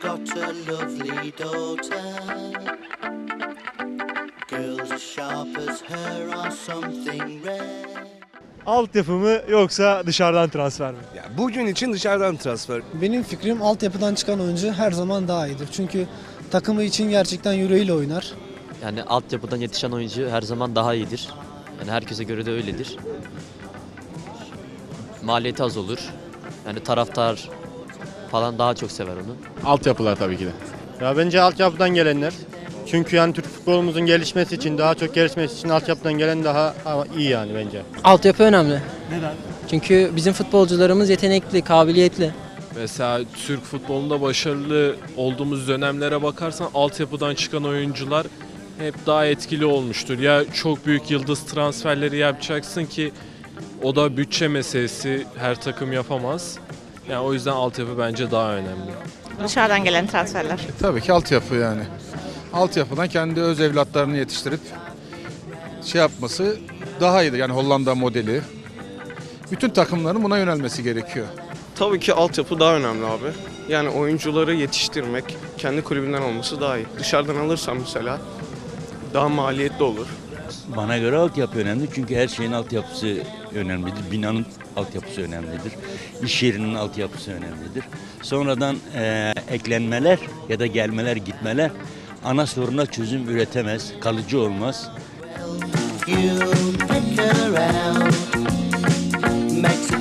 got a lovely daughter. Girls as sharp as her are something rare. Altyapı mı yoksa dışarıdan transfer mi? Ya bugün için dışarıdan transfer. Benim fikrim altyapıdan çıkan oyuncu her zaman daha iyidir. Çünkü takımı için gerçekten yüreğiyle oynar. Yani altyapıdan yetişen oyuncu her zaman daha iyidir. Yani herkese göre de öyledir. Maliyeti az olur. Yani taraftar falan daha çok sever onu. Altyapılar tabii ki de. Ya bence altyapıdan gelenler. Çünkü yani Türk futbolumuzun gelişmesi için, daha çok gelişmesi için altyapıdan gelen daha iyi yani bence. Altyapı önemli. Neden? Çünkü bizim futbolcularımız yetenekli, kabiliyetli. Mesela Türk futbolunda başarılı olduğumuz dönemlere bakarsan altyapıdan çıkan oyuncular hep daha etkili olmuştur. Ya çok büyük yıldız transferleri yapacaksın ki o da bütçe meselesi her takım yapamaz. Yani o yüzden altyapı bence daha önemli. Dışarıdan gelen transferler. Tabii ki altyapı yani. Altyapıdan kendi öz evlatlarını yetiştirip şey yapması daha iyidir. Yani Hollanda modeli. Bütün takımların buna yönelmesi gerekiyor. Tabii ki altyapı daha önemli abi. Yani oyuncuları yetiştirmek kendi kulübünden olması daha iyi. Dışarıdan alırsan mesela daha maliyetli olur. Bana göre altyapı önemli çünkü her şeyin altyapısı önemlidir. Binanın altyapısı önemlidir. İş yerinin altyapısı önemlidir. Sonradan e, eklenmeler ya da gelmeler gitmeler ana soruna çözüm üretemez, kalıcı olmaz. Makes.